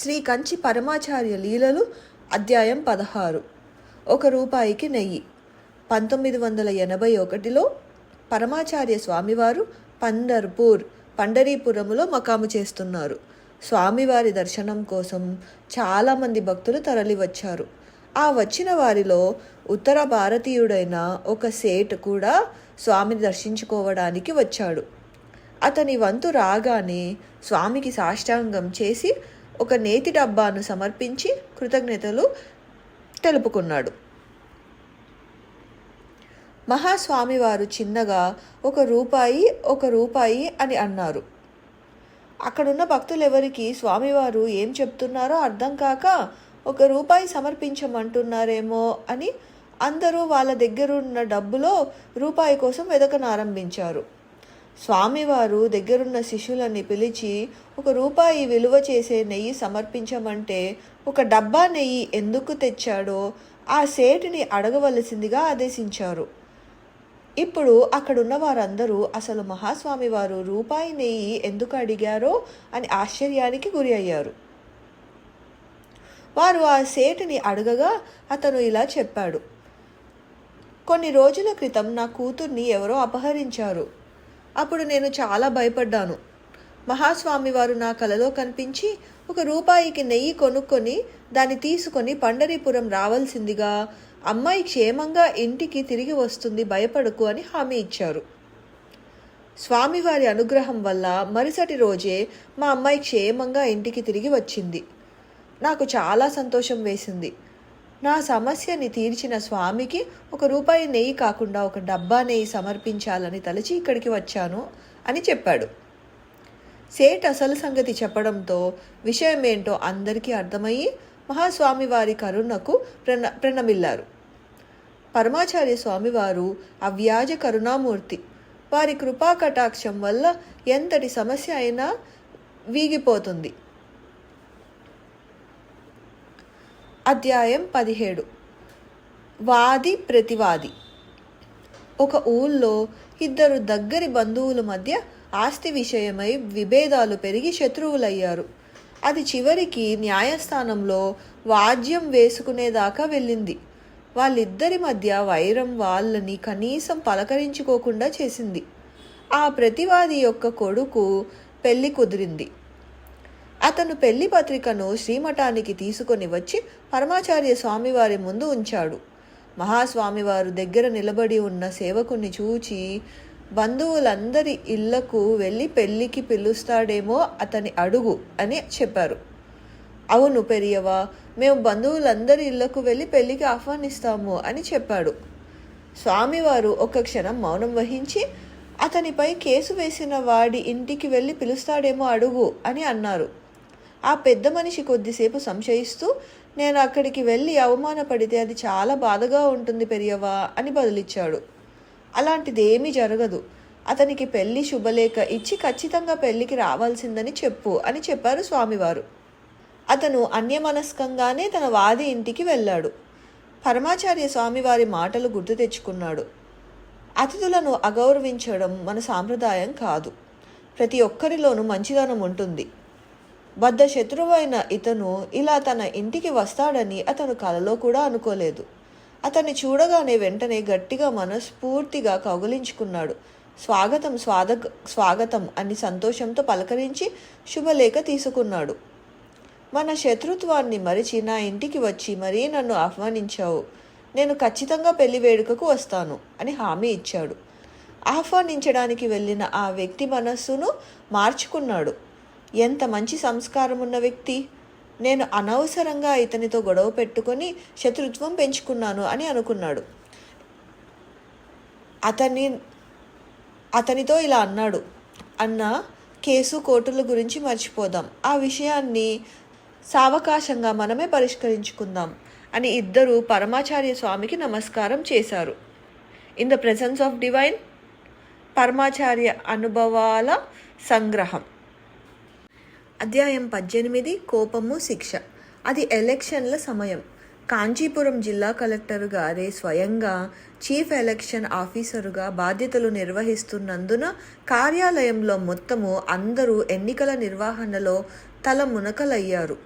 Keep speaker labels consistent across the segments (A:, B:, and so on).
A: శ్రీ కంచి పరమాచార్య లీలలు అధ్యాయం పదహారు. ఒక రూపాయికి నెయ్యి. పంతొమ్మిది వందల ఎనభై ఒకటిలో పరమాచార్య స్వామివారు పండర్పూర్ పండరీపురములో మకాము చేస్తున్నారు. స్వామివారి దర్శనం కోసం చాలామంది భక్తులు తరలివచ్చారు. ఆ వచ్చిన వారిలో ఉత్తర భారతీయుడైన ఒక సేట్ కూడా స్వామిని దర్శించుకోవడానికి వచ్చాడు. అతని వంతు రాగానే స్వామికి సాష్టాంగం చేసి ఒక నేతి డబ్బాను సమర్పించి కృతజ్ఞతలు తెలుపుకున్నాడు. మహాస్వామివారు చిన్నగా ఒక రూపాయి ఒక రూపాయి అని అన్నారు. అక్కడున్న భక్తులెవరికి స్వామివారు ఏం చెప్తున్నారో అర్థం కాక ఒక రూపాయి సమర్పించమంటున్నారేమో అని అందరూ వాళ్ళ దగ్గరున్న డబ్బులో రూపాయి కోసం వెదకనారంభించారు. స్వామివారు దగ్గరున్న శిష్యులని పిలిచి ఒక రూపాయి విలువ చేసే నెయ్యి సమర్పించమంటే ఒక డబ్బా నెయ్యి ఎందుకు తెచ్చాడో ఆ సేటిని అడగవలసిందిగా ఆదేశించారు. ఇప్పుడు అక్కడున్న వారందరూ అసలు మహాస్వామి వారు రూపాయి నెయ్యి ఎందుకు అడిగారో అని ఆశ్చర్యానికి గురి అయ్యారు. వారు ఆ సేటుని అడగగా అతను ఇలా చెప్పాడు. కొన్ని రోజుల క్రితం నా కూతుర్ని ఎవరో అపహరించారు. అప్పుడు నేను చాలా భయపడ్డాను. మహాస్వామి వారు నా కలలో కనిపించి ఒక రూపాయికి నెయ్యి కొనుక్కొని దాన్ని తీసుకొని పండరీపురం రావాల్సిందిగా అమ్మాయి క్షేమంగా ఇంటికి తిరిగి వస్తుంది భయపడకు అని హామీ ఇచ్చారు. స్వామివారి అనుగ్రహం వల్ల మరుసటి రోజే మా అమ్మాయి క్షేమంగా ఇంటికి తిరిగి వచ్చింది. నాకు చాలా సంతోషం వేసింది. నా సమస్యని తీర్చిన స్వామికి ఒక రూపాయి నెయ్యి కాకుండా ఒక డబ్బా నెయ్యి సమర్పించాలని తలచి ఇక్కడికి వచ్చాను అని చెప్పాడు. సేట్ అసలు సంగతి చెప్పడంతో విషయం ఏంటో అందరికీ అర్థమయ్యి మహాస్వామి వారి కరుణకు ప్రణ ప్రణమిల్లారు. పరమాచార్య స్వామివారు అవ్యాజ కరుణామూర్తి. వారి కృపా కటాక్షం వల్ల ఎంతటి సమస్య అయినా వీగిపోతుంది. అధ్యాయం పదిహేడు. వాది ప్రతివాది. ఒక ఊళ్ళో ఇద్దరు దగ్గరి బంధువుల మధ్య ఆస్తి విషయమై విభేదాలు పెరిగి శత్రువులయ్యారు. అది చివరికి న్యాయస్థానంలో వాద్యం వేసుకునేదాకా వెళ్ళింది. వాళ్ళిద్దరి మధ్య వైరం వాళ్ళని కనీసం పలకరించుకోకుండా చేసింది. ఆ ప్రతివాది యొక్క కొడుకు పెళ్ళి కుదిరింది అతను పెళ్ళి పత్రికను శ్రీమఠానికి తీసుకొని వచ్చి పరమాచార్య స్వామివారి ముందు ఉంచాడు. మహాస్వామివారు దగ్గర నిలబడి ఉన్న సేవకుని చూచి బంధువులందరి ఇళ్ళకు వెళ్ళి పెళ్ళికి పిలుస్తాడేమో అతని అడుగు అని చెప్పారు. అవును పెరియవా మేము బంధువులందరి ఇళ్ళకు వెళ్ళి పెళ్ళికి ఆహ్వానిస్తాము అని చెప్పాడు. స్వామివారు ఒక క్షణం మౌనం వహించి అతనిపై కేసు వేసిన వాడి ఇంటికి వెళ్ళి పిలుస్తాడేమో అడుగు అని అన్నారు. ఆ పెద్ద మనిషి కొద్దిసేపు సంశయిస్తూ నేను అక్కడికి వెళ్ళి అవమానపడితే అది చాలా బాధగా ఉంటుంది పెరియవా అని బదులిచ్చాడు. అలాంటిదేమీ జరగదు. అతనికి పెళ్ళి శుభలేఖ ఇచ్చి ఖచ్చితంగా పెళ్ళికి రావాల్సిందని చెప్పు అని చెప్పారు స్వామివారు. అతను అన్యమనస్కంగానే తన వాది ఇంటికి వెళ్ళాడు. పరమాచార్య స్వామివారి మాటలు గుర్తు తెచ్చుకున్నాడు. అతిథులను అగౌరవించడం మన సాంప్రదాయం కాదు. ప్రతి ఒక్కరిలోనూ మంచిదనం ఉంటుంది. బద్ద శత్రువైన ఇతను ఇలా తన ఇంటికి వస్తాడని అతను కలలో కూడా అనుకోలేదు. అతన్ని చూడగానే వెంటనే గట్టిగా మనస్ఫూర్తిగా కౌగులించుకున్నాడు. స్వాగతం స్వాద స్వాగతం అని సంతోషంతో పలకరించి శుభలేఖ తీసుకున్నాడు. మన శత్రుత్వాన్ని మరిచి నా ఇంటికి వచ్చి మరీ నన్ను ఆహ్వానించావు. నేను ఖచ్చితంగా పెళ్ళి వేడుకకు వస్తాను అని హామీ ఇచ్చాడు. ఆహ్వానించడానికి వెళ్ళిన ఆ వ్యక్తి మనస్సును మార్చుకున్నాడు. ఎంత మంచి సంస్కారం ఉన్న వ్యక్తి? నేను అనవసరంగా ఇతనితో గొడవ పెట్టుకొని శత్రుత్వం పెంచుకున్నాను అని అనుకున్నాడు. అతని అతనితో ఇలా అన్నాడు. అన్న కేసు కోర్టుల గురించి మర్చిపోదాం. ఆ విషయాన్ని సావకాశంగా మనమే పరిష్కరించుకుందాం అని ఇద్దరు పరమాచార్య స్వామికి నమస్కారం చేశారు. In the presence of divine Paramacharya అనుభవాల సంగ్రహం. అధ్యాయం పద్దెనిమిది కోపము శిక్ష. అది ఎలక్షన్ల సమయం. కాంచీపురం జిల్లా కలెక్టర్ గారే స్వయంగా చీఫ్ ఎలక్షన్ ఆఫీసరుగా బాధ్యతలు నిర్వహిస్తున్నందున కార్యాలయంలో మొత్తము అందరూ ఎన్నికల నిర్వహణలో తల మునకలయ్యారు.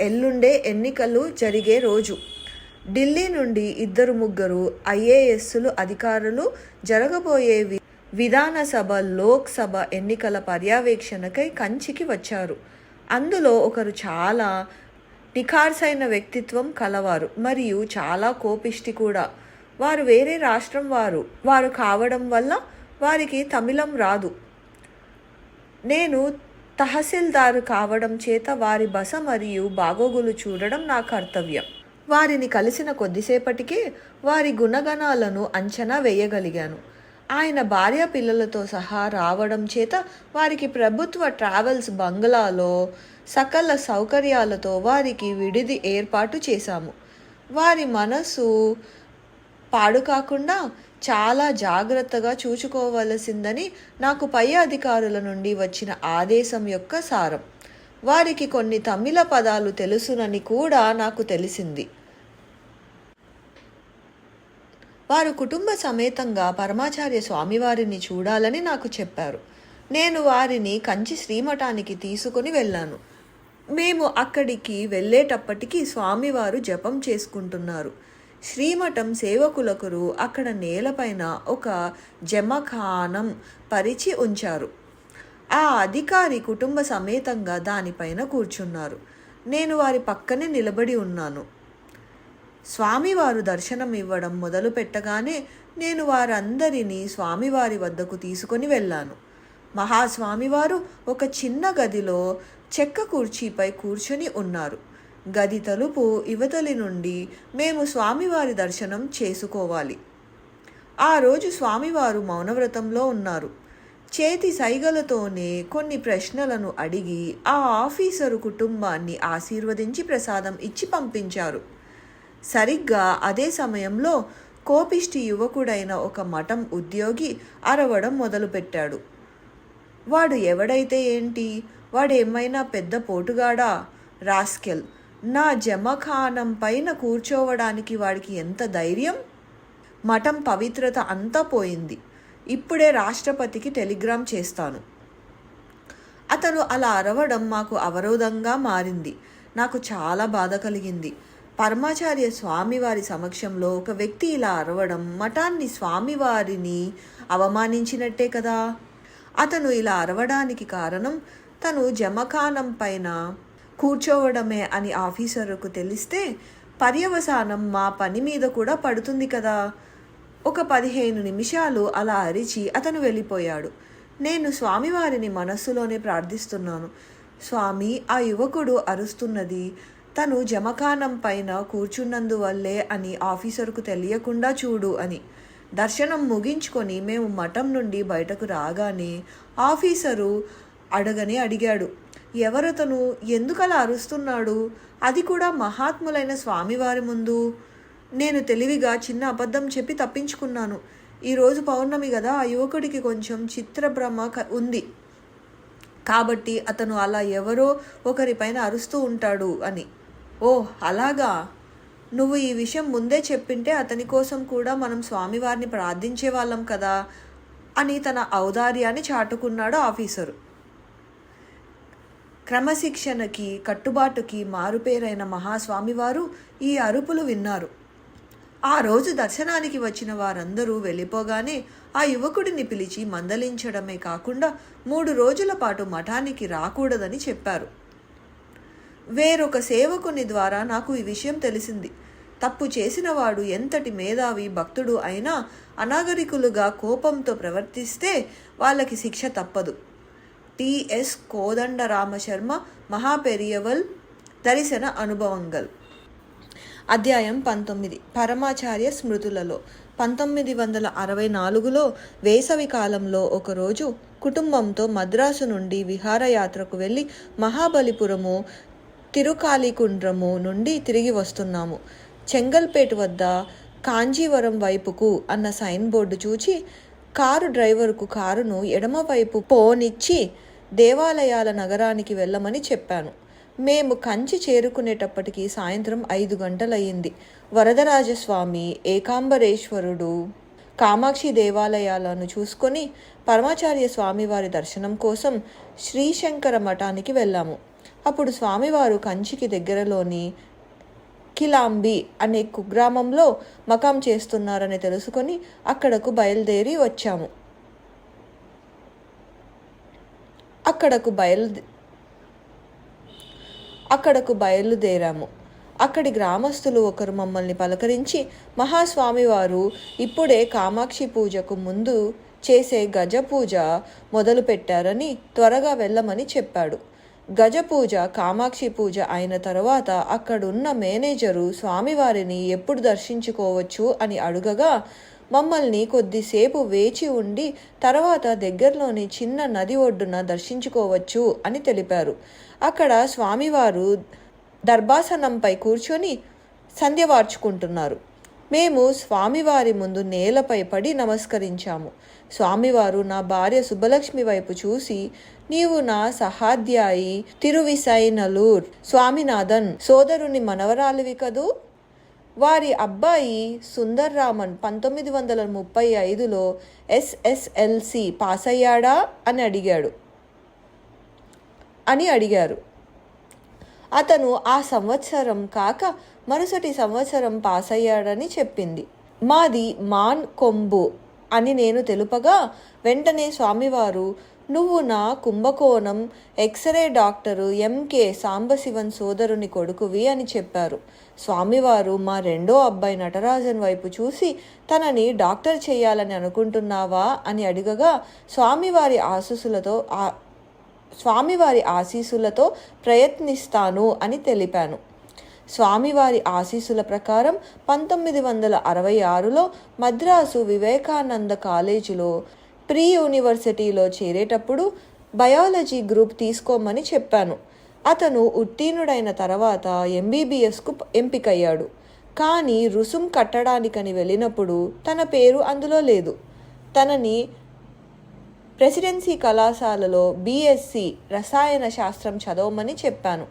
A: ఎల్లుండే ఎన్నికలు జరిగే రోజు. ఢిల్లీ నుండి ఇద్దరు ముగ్గురు ఐఏఎస్లు అధికారులు జరగబోయే విధానసభ లోక్సభ ఎన్నికల పర్యవేక్షణకై కంచికి వచ్చారు. అందులో ఒకరు చాలా నిఖార్సైన వ్యక్తిత్వం కలవారు మరియు చాలా కోపిష్టి కూడా. వారు వేరే రాష్ట్రం వారు. వారు కావడం వల్ల వారికి తమిళం రాదు. నేను తహసీల్దారు కావడం చేత వారి బస మరియు బాగోగులు చూడడం నా కర్తవ్యం. వారిని కలిసిన కొద్దిసేపటికే వారి గుణగణాలను అంచనా వేయగలిగాను. ఆయన భార్య పిల్లలతో సహా రావడం చేత వారికి ప్రభుత్వ ట్రావెల్స్ బంగ్లాలో సకల సౌకర్యాలతో వారికి విడిది ఏర్పాటు చేశాము. వారి మనసు పాడు కాకుండా చాలా జాగ్రత్తగా చూసుకోవలసిందని నాకు పై అధికారుల నుండి వచ్చిన ఆదేశం యొక్క సారం. వారికి కొన్ని తమిళ పదాలు తెలుసునని కూడా నాకు తెలిసింది. వారు కుటుంబ సమేతంగా పరమాచార్య స్వామివారిని చూడాలని నాకు చెప్పారు. నేను వారిని కంచి శ్రీమఠానికి తీసుకుని వెళ్ళాను. మేము అక్కడికి వెళ్ళేటప్పటికి స్వామివారు జపం చేసుకుంటున్నారు. శ్రీమఠం సేవకులొకరు అక్కడ నేలపైన ఒక జమఖానం పరిచి ఉంచారు. ఆ అధికారి కుటుంబ సమేతంగా దానిపైన కూర్చున్నారు. నేను వారి పక్కనే నిలబడి ఉన్నాను. స్వామివారు దర్శనం ఇవ్వడం మొదలు పెట్టగానే నేను వారందరినీ స్వామివారి వద్దకు తీసుకొని వెళ్ళాను. మహాస్వామివారు ఒక చిన్న గదిలో చెక్క కుర్చీపై కూర్చొని ఉన్నారు. గది తలుపు ఇవతలి నుండి మేము స్వామివారి దర్శనం చేసుకోవాలి. ఆ రోజు స్వామివారు మౌనవ్రతంలో ఉన్నారు. చేతి సైగలతోనే కొన్ని ప్రశ్నలను అడిగి ఆ ఆఫీసరు కుటుంబాన్ని ఆశీర్వదించి ప్రసాదం ఇచ్చి పంపించారు. సరిగ్గా అదే సమయంలో కోపిష్టి యువకుడైన ఒక మఠం ఉద్యోగి అరవడం మొదలుపెట్టాడు. వాడు ఎవడైతే ఏంటి? వాడేమైనా పెద్ద పోటుగాడా? రాస్కెల్ నా జమఖానం పైన కూర్చోవడానికి వాడికి ఎంత ధైర్యం మఠం పవిత్రత అంతా పోయింది. ఇప్పుడే రాష్ట్రపతికి టెలిగ్రామ్ చేస్తాను. అతను అలా అరవడం మాకు అవరోధంగా మారింది. నాకు చాలా బాధ కలిగింది. పరమాచార్య స్వామివారి సమక్షంలో ఒక వ్యక్తి ఇలా అరవడం మఠాన్ని స్వామివారిని అవమానించినట్టే కదా. అతను ఇలా అరవడానికి కారణం తను జమఖానం పైన కూర్చోవడమే అని ఆఫీసర్కు తెలిస్తే పర్యవసానం మా పని మీద కూడా పడుతుంది కదా. ఒక పదిహేను నిమిషాలు అలా అరిచి అతను వెళ్ళిపోయాడు. నేను స్వామివారిని మనస్సులోనే ప్రార్థిస్తున్నాను. స్వామి ఆ యువకుడు అరుస్తున్నది తను జమఖానం పైన కూర్చున్నందువల్లే అని ఆఫీసర్కు తెలియకుండా చూడు అని. దర్శనం ముగించుకొని మేము మఠం నుండి బయటకు రాగానే ఆఫీసరు అడగని అడిగాడు. ఎవరతను? ఎందుకలా అరుస్తున్నాడు? అది కూడా మహాత్ములైన స్వామివారి ముందు. నేను తెలివిగా చిన్న అబద్ధం చెప్పి తప్పించుకున్నాను. ఈరోజు పౌర్ణమి కదా ఆ యువకుడికి కొంచెం చిత్రభ్రమ క- ఉంది. కాబట్టి అతను అలా ఎవరో ఒకరిపైన అరుస్తూ ఉంటాడు అని. ఓ అలాగా? నువ్వు ఈ విషయం ముందే చెప్పింటే అతని కోసం కూడా మనం స్వామివారిని ప్రార్థించే వాళ్ళం కదా అని తన ఔదార్యాన్ని చాటుకున్నాడు ఆఫీసరు. క్రమశిక్షణకి కట్టుబాటుకి మారుపేరైన మహాస్వామివారు ఈ అరుపులు విన్నారు. ఆ రోజు దర్శనానికి వచ్చిన వారందరూ వెళ్ళిపోగానే ఆ యువకుడిని పిలిచి మందలించడమే కాకుండా మూడు రోజుల పాటు మఠానికి రాకూడదని చెప్పారు. వేరొక సేవకుని ద్వారా నాకు ఈ విషయం తెలిసింది. తప్పు చేసినవాడు ఎంతటి మేధావి భక్తుడు అయినా అనాగరికులుగా కోపంతో ప్రవర్తిస్తే వాళ్ళకి శిక్ష తప్పదు. టిఎస్ కోదండ రామశర్మ మహాపెరియవల్ దరిశన అనుభవంగల్. అధ్యాయం పంతొమ్మిది. పరమాచార్య స్మృతులలో. పంతొమ్మిది వందల అరవై నాలుగులో వేసవి కాలంలో ఒకరోజు కుటుంబంతో మద్రాసు నుండి విహారయాత్రకు వెళ్ళి మహాబలిపురము తిరుకాలికుండ్రము నుండి తిరిగి వస్తున్నాము. చెంగల్పేట వద్ద కాంజీవరం వైపుకు అన్న సైన్ బోర్డు చూచి కారు డ్రైవర్కు కారును ఎడమవైపు పోనిచ్చి దేవాలయాల నగరానికి వెళ్ళమని చెప్పాను. మేము కంచి చేరుకునేటప్పటికి సాయంత్రం ఐదు గంటలయ్యింది. వరదరాజస్వామి ఏకాంబరేశ్వరుడు కామాక్షి దేవాలయాలను చూసుకొని పరమాచార్య స్వామివారి దర్శనం కోసం శ్రీశంకర మఠానికి వెళ్ళాము. అప్పుడు స్వామివారు కంచికి దగ్గరలోని కిలాంబి అనే కుగ్రామంలో మకాం చేస్తున్నారని తెలుసుకొని అక్కడకు బయలుదేరి వచ్చాము. అక్కడకు బయలుదే అక్కడకు బయలుదేరాము. అక్కడి గ్రామస్తులు ఒకరు మమ్మల్ని పలకరించి మహాస్వామివారు ఇప్పుడే కామాక్షి పూజకు ముందు చేసే గజ పూజ మొదలు పెట్టారని త్వరగా వెళ్ళమని చెప్పాడు. గజ పూజ కామాక్షి పూజ అయిన తర్వాత అక్కడున్న మేనేజరు స్వామివారిని ఎప్పుడు దర్శించుకోవచ్చు అని అడుగగా మమ్మల్ని కొద్దిసేపు వేచి ఉండి తర్వాత దగ్గరలోని చిన్న నది ఒడ్డున దర్శించుకోవచ్చు అని తెలిపారు. అక్కడ స్వామివారు దర్భాసనంపై కూర్చొని సంధ్యవార్చుకుంటున్నారు మేము స్వామివారి ముందు నేలపై పడి నమస్కరించాము. స్వామివారు నా భార్య సుబ్బలక్ష్మి వైపు చూసి నీవు నా సహాధ్యాయి తిరువిసైనలూర్ స్వామినాథన్ సోదరుని మనవరాలివి కదూ? వారి అబ్బాయి సుందర్ రామన్ పంతొమ్మిది వందల ముప్పై ఐదులో ఎస్ఎస్ఎల్సి పాస్ అయ్యాడా అని అడిగాడు. అని అడిగారు. అతను ఆ సంవత్సరం కాక మరుసటి సంవత్సరం పాస్ అయ్యాడని చెప్పింది. మాది మాన్ కొంబు. అని నేను తెలుపగా వెంటనే స్వామివారు నువ్వు నా కుంభకోణం ఎక్స్రే డాక్టరు ఎంకే సాంబశివన్ సోదరుని కొడుకువి అని చెప్పారు. స్వామివారు మా రెండో అబ్బాయి నటరాజన్ వైపు చూసి తనని డాక్టర్ చేయాలని అనుకుంటున్నావా? అని అడిగగా స్వామివారి ఆశీస్సులతో ఆ స్వామివారి ఆశీస్సులతో ప్రయత్నిస్తాను అని తెలిపాను. స్వామివారి ఆశీస్సుల ప్రకారం పంతొమ్మిది వందల అరవై ఆరులో మద్రాసు వివేకానంద కాలేజీలో ప్రీ యూనివర్సిటీలో చేరేటప్పుడు బయాలజీ గ్రూప్ తీసుకోమని చెప్పాను. అతను ఉత్తీర్ణుడైన తర్వాత ఎంబీబీఎస్కు ఎంపికయ్యాడు. కానీ రుసుం కట్టడానికని వెళ్ళినప్పుడు తన పేరు అందులో లేదు. తనని ప్రెసిడెన్సీ కళాశాలలో బీఎస్సీ రసాయన శాస్త్రం చదవమని చెప్పాను.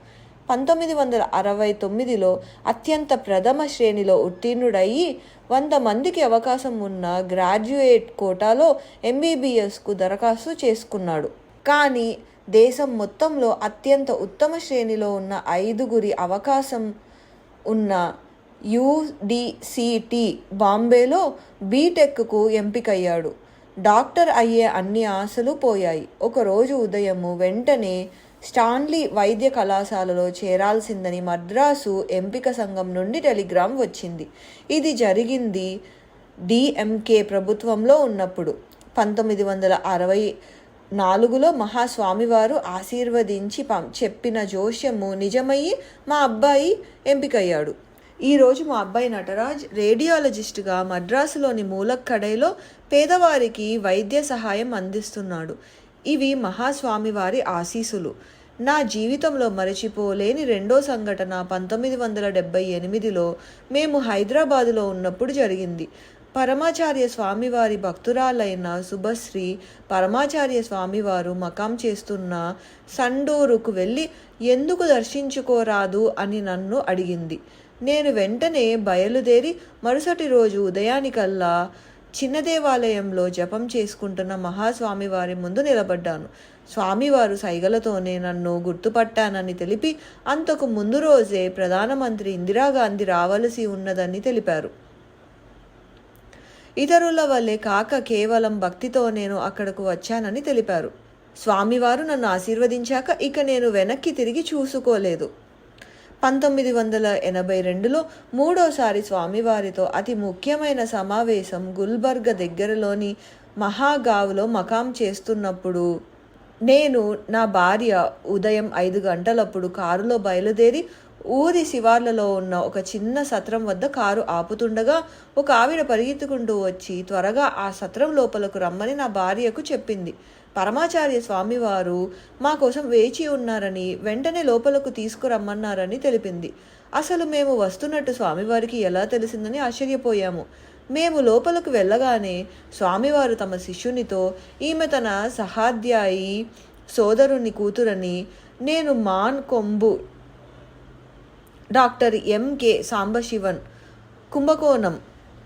A: పంతొమ్మిది వందల అరవై తొమ్మిదిలో అత్యంత ప్రథమ శ్రేణిలో ఉత్తీర్ణుడయ్యి వంద మందికి అవకాశం ఉన్న గ్రాడ్యుయేట్ కోటాలో ఎంబీబీఎస్కు దరఖాస్తు చేసుకున్నాడు. కానీ దేశం మొత్తంలో అత్యంత ఉత్తమ శ్రేణిలో ఉన్న ఐదుగురి అవకాశం ఉన్న యుడిసిటి బాంబేలో బీటెక్కు ఎంపికయ్యాడు. డాక్టర్ అయ్యే అన్ని ఆశలు పోయాయి. ఒకరోజు ఉదయము వెంటనే స్టాన్లీ వైద్య కళాశాలలో చేరాల్సిందని మద్రాసు ఎంపిక సంఘం నుండి టెలిగ్రామ్ వచ్చింది. ఇది జరిగింది డిఎంకే ప్రభుత్వంలో ఉన్నప్పుడు. పంతొమ్మిది వందల అరవై నాలుగులో మహాస్వామివారు ఆశీర్వదించి పం చెప్పిన జోష్యము నిజమయ్యి మా అబ్బాయి ఎంపికయ్యాడు. ఈరోజు మా అబ్బాయి నటరాజ్ రేడియాలజిస్టుగా మద్రాసులోని మూలక్కడైలో పేదవారికి వైద్య సహాయం అందిస్తున్నాడు. ఇవి మహాస్వామివారి ఆశీసులు నా జీవితంలో మరచిపోలేని రెండో సంఘటన పంతొమ్మిది వందల డెబ్బై ఎనిమిదిలో మేము హైదరాబాదులో ఉన్నప్పుడు జరిగింది. పరమాచార్య స్వామివారి భక్తురాలైన శుభశ్రీ పరమాచార్య స్వామివారు మకాం చేస్తున్న సండూరుకు వెళ్ళి ఎందుకు దర్శించుకోరాదు అని నన్ను అడిగింది. నేను వెంటనే బయలుదేరి మరుసటి రోజు ఉదయానికల్లా చిన్న దేవాలయంలో జపం చేసుకుంటున్న మహాస్వామివారి ముందు నిలబడ్డాను. స్వామివారు సైగలతోనే నన్ను గుర్తుపట్టానని తెలిపి అంతకు ముందు రోజే ప్రధానమంత్రి ఇందిరాగాంధీ రావలసి ఉన్నదని తెలిపారు. ఇతరుల వల్లే కాక కేవలం భక్తితో నేను అక్కడకు వచ్చానని తెలిపారు. స్వామివారు నన్ను ఆశీర్వదించాక ఇక నేను వెనక్కి తిరిగి చూసుకోలేదు. పంతొమ్మిది వందల ఎనభై రెండులో మూడోసారి స్వామివారితో అతి ముఖ్యమైన సమావేశం గుల్బర్గ దగ్గరలోని మహాగావ్లో మకాం చేస్తున్నప్పుడు నేను నా భార్య ఉదయం ఐదు గంటలప్పుడు కారులో బయలుదేరి ఊరి శివార్లలో ఉన్న ఒక చిన్న సత్రం వద్ద కారు ఆపుతుండగా ఒక ఆవిడ పరిగెత్తుకుంటూ వచ్చి త్వరగా ఆ సత్రం లోపలకు రమ్మని నా భార్యకు చెప్పింది. పరమాచార్య స్వామివారు మా కోసం వేచి ఉన్నారని వెంటనే లోపలకు తీసుకురమ్మన్నారని తెలిపింది. అసలు మేము వస్తున్నట్టు స్వామివారికి ఎలా తెలిసిందని ఆశ్చర్యపోయాము. మేము లోపలకు వెళ్ళగానే స్వామివారు తమ శిష్యునితో ఈమె తన సహాధ్యాయి సోదరుని కూతురని నేను Mankombu doctor M K Sambasivan Kumbakonam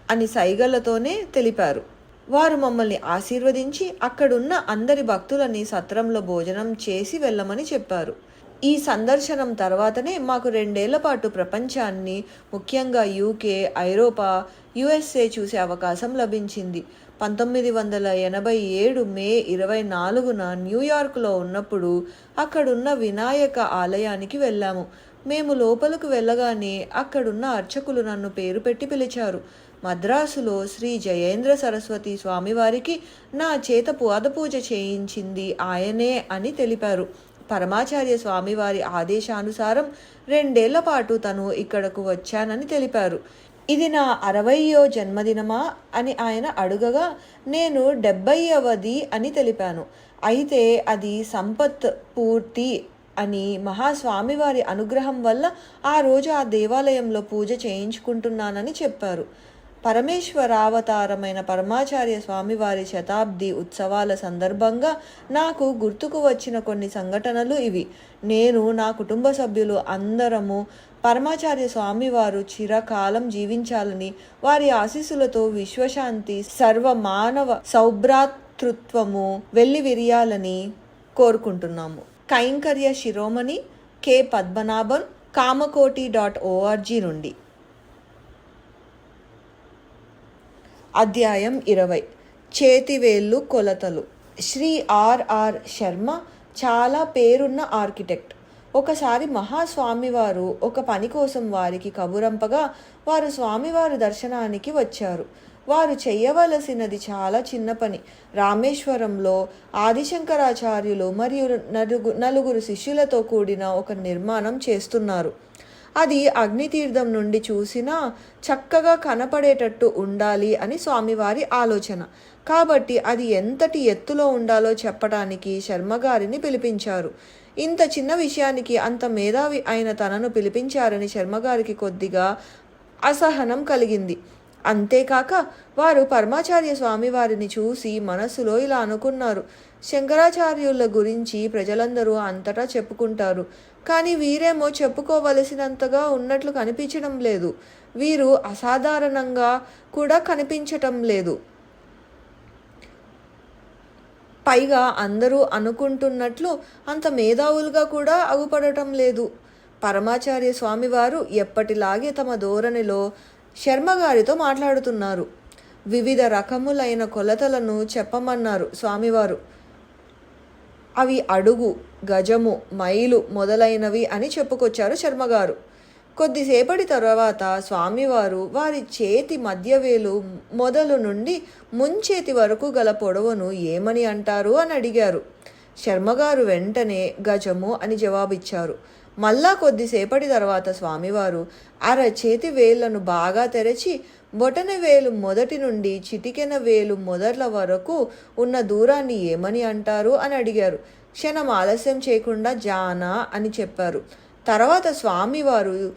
A: అని సైగలతోనే తెలిపారు. వారు మమ్మల్ని ఆశీర్వదించి అక్కడున్న అందరి భక్తులని సత్రంలో భోజనం చేసి వెళ్ళమని చెప్పారు. ఈ సందర్శనం తర్వాతనే మాకు రెండేళ్ళ పాటు ప్రపంచాన్ని ముఖ్యంగా యూకే ఐరోపా యుఎస్ఏ చూసే అవకాశం లభించింది. పంతొమ్మిది వందల ఎనభై ఏడు మే ఇరవై నాలుగున న్యూయార్క్లో ఉన్నప్పుడు అక్కడున్న వినాయక ఆలయానికి వెళ్ళాము. మేము లోపలకు వెళ్ళగానే అక్కడున్న అర్చకులు నన్ను పేరు పెట్టి పిలిచారు. మద్రాసులో శ్రీ జయేంద్ర సరస్వతి స్వామివారికి నా చేత పాదపూజ చేయించింది ఆయనే అని తెలిపారు. పరమాచార్య స్వామివారి ఆదేశానుసారం రెండేళ్ళ పాటు తను ఇక్కడకు వచ్చానని తెలిపారు. ఇది నా అరవయో జన్మదినమా అని ఆయన అడుగగా నేను డెబ్బైవది అని తెలిపాను. అయితే అది సంపత్ పూర్తి అని మహాస్వామివారి అనుగ్రహం వల్ల ఆ రోజు ఆ దేవాలయంలో పూజ చేయించుకుంటున్నానని చెప్పారు. పరమేశ్వరావతారమైన పరమాచార్య స్వామివారి శతాబ్ది ఉత్సవాల సందర్భంగా నాకు గుర్తుకు వచ్చిన కొన్ని సంఘటనలు ఇవి. నేను నా కుటుంబ సభ్యులు అందరము పరమాచార్య స్వామివారు చిరకాలం జీవించాలని వారి ఆశీస్సులతో విశ్వశాంతి సర్వ మానవ సౌభ్రాతృత్వము వెళ్ళి విరియాలని కోరుకుంటున్నాము. కైంకర్య శిరోమణి K. Padmanabhan Kamakoti dot ORG నుండి. అధ్యాయం ఇరవై. చేతివేళ్ళు కొలతలు. శ్రీ ఆర్ఆర్ శర్మ చాలా పేరున్న ఆర్కిటెక్ట్. ఒకసారి మహాస్వామివారు ఒక పని కోసం వారికి కబురంపగా వారు స్వామివారి దర్శనానికి వచ్చారు. వారు చేయవలసినది చాలా చిన్న పని. రామేశ్వరంలో ఆదిశంకరాచార్యులు మరియు నలుగు నలుగురు శిష్యులతో కూడిన ఒక నిర్మాణం చేస్తున్నారు. అది అగ్నితీర్థం నుండి చూసినా చక్కగా కనపడేటట్టు ఉండాలి అని స్వామివారి ఆలోచన. కాబట్టి అది ఎంతటి ఎత్తులో ఉండాలో చెప్పడానికి శర్మగారిని పిలిపించారు. ఇంత చిన్న విషయానికి అంత మేధావి అయిన తనను పిలిపించారని శర్మగారికి కొద్దిగా అసహనం కలిగింది. అంతేకాక వారు పరమాచార్య స్వామి వారిని చూసి మనస్సులో ఇలా అనుకున్నారు. శంకరాచార్యుల గురించి ప్రజలందరూ అంతటా చెప్పుకుంటారు. కానీ వీరేమో చెప్పుకోవలసినంతగా ఉన్నట్లు కనిపించడం లేదు. వీరు అసాధారణంగా కూడా కనిపించటం లేదు. పైగా అందరూ అనుకుంటున్నట్లు అంత మేధావులుగా కూడా అగుపడటం లేదు. పరమాచార్య స్వామివారు ఎప్పటిలాగే తమ ధోరణిలో శర్మగారితో మాట్లాడుతున్నారు. వివిధ రకములైన కొలతలను చెప్పమన్నారు స్వామివారు. అవి అడుగు గజము మైలు మొదలైనవి అని చెప్పుకొచ్చారు శర్మగారు. కొద్దిసేపటి తర్వాత స్వామివారు వారి చేతి మధ్యవేలు మొదలు నుండి ముంచేతి వరకు గల పొడవును ఏమని అంటారు అని అడిగారు. శర్మగారు వెంటనే గజము అని జవాబిచ్చారు. మళ్ళా కొద్దిసేపటి తర్వాత స్వామివారు అర చేతి వేళ్ళను బాగా తెరచి బొటన వేలు మొదటి నుండి చిటికెన వేలు మొదట్ల వరకు ఉన్న దూరాన్ని ఏమని అంటారు అని అడిగారు. క్షణం ఆలస్యం చేయకుండా జానా అని చెప్పారు. తర్వాత స్వామివారు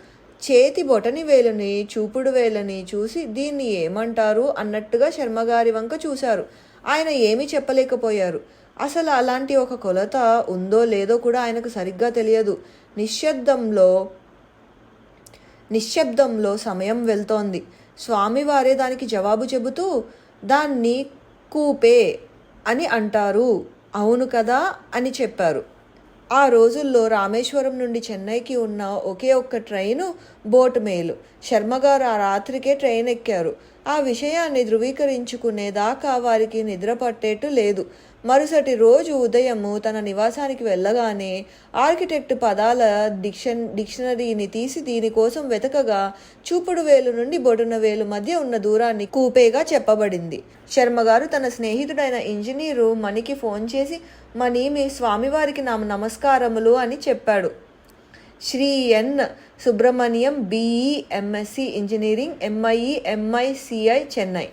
A: చేతి బొటని వేలుని చూపుడు వేలని చూసి దీన్ని ఏమంటారు అన్నట్టుగా శర్మగారి వంక చూశారు. ఆయన ఏమీ చెప్పలేకపోయారు. అసలు అలాంటి ఒక కొలత ఉందో లేదో కూడా ఆయనకు సరిగ్గా తెలియదు. నిశ్శబ్దంలో నిశ్శబ్దంలో సమయం వెళ్తోంది. స్వామివారే దానికి జవాబు చెబుతూ దాన్ని కూపే అని అంటారు. అవును కదా అని చెప్పారు. ఆ రోజుల్లో రామేశ్వరం నుండి చెన్నైకి ఉన్న ఒకే ఒక్క ట్రైను బోట్ మేలు. శర్మగారు ఆ రాత్రికే ట్రైన్ ఎక్కారు. ఆ విషయాన్ని ధృవీకరించుకునేదాకా వారికి నిద్ర పట్టేట్టు లేదు. మరుసటి రోజు ఉదయము తన నివాసానికి వెళ్ళగానే ఆర్కిటెక్ట్ పదాల డిక్షన్ డిక్షనరీని తీసి దీనికోసం వెతకగా చూపుడు వేలు నుండి బొడున వేలు మధ్య ఉన్న దూరాన్ని కూపేగా చెప్పబడింది. శర్మగారు తన స్నేహితుడైన ఇంజనీరు మణికి ఫోన్ చేసి మణి మీ స్వామివారికి నా నమస్కారములు అని చెప్పాడు. Shri N. Subrahmanyam BE MSc engineering MIE MICI Chennai.